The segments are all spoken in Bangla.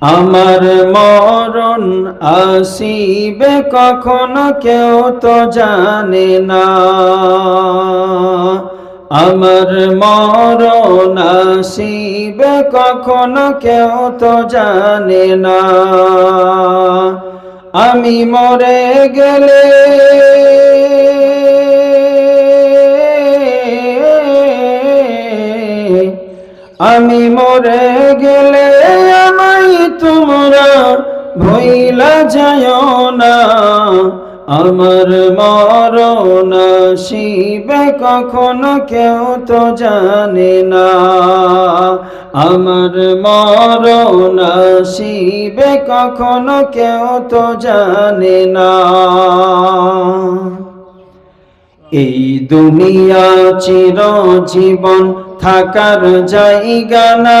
আমার মরণ আসিবে কখনো কেউ তো জানে না। আমার মরণ আসিবে কখনো কেউ তো জানে না। আমি মরে গেলে আমি মরে তোমরা ভইলা যায় না, আমার মরণ শিবে কখনো কেউ তো জানে না। আমার মরণ শিবে কখনো কেউ তো জানে না। এই দুনিয়া চির জীবন থাকার জায়গা না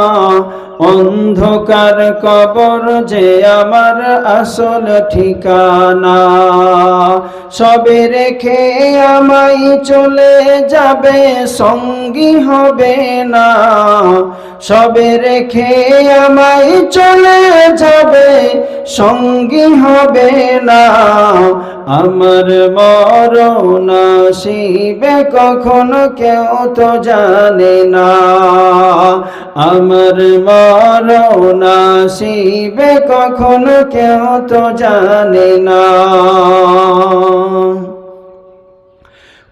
অন্ধকার কবর যে আমার আসল ঠিকানা। সবে রেখে আমায় চলে যাবে, সঙ্গী হবে না। সবে রেখে আমায় চলে যাবে, সঙ্গী হবে না। আমার মরণ শিবে কখনো, কেউ তো জানে না। আমার মরণ শিবে কখনো কেউ তো জানে না।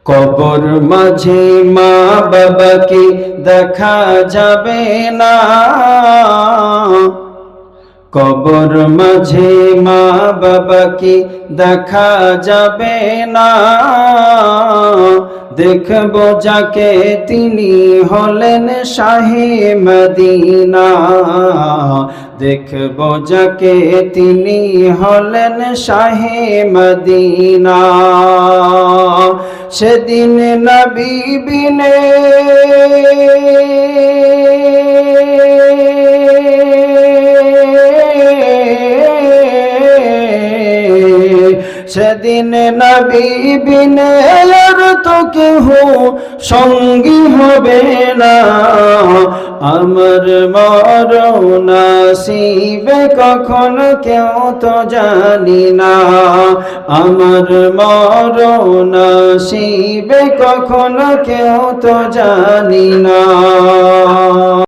কবর মাঝে মা বাবাকে দেখা যাবে না। কবর মাঝে মা বাবাকে দেখা যাবে না। দেখব যাকে তিনি হলেন শাহে মদিনা। দেখব যাকে তিনি হলেন শাহে মদিনা। সেদিন নবী বিনে সেদিন নবী বিনে আর তো কেহ সঙ্গী হবে না। আমার মরণ শিবে কখন কেউ তো জানি না। আমার মরণ শিবে কখন কেউ তো জানি না।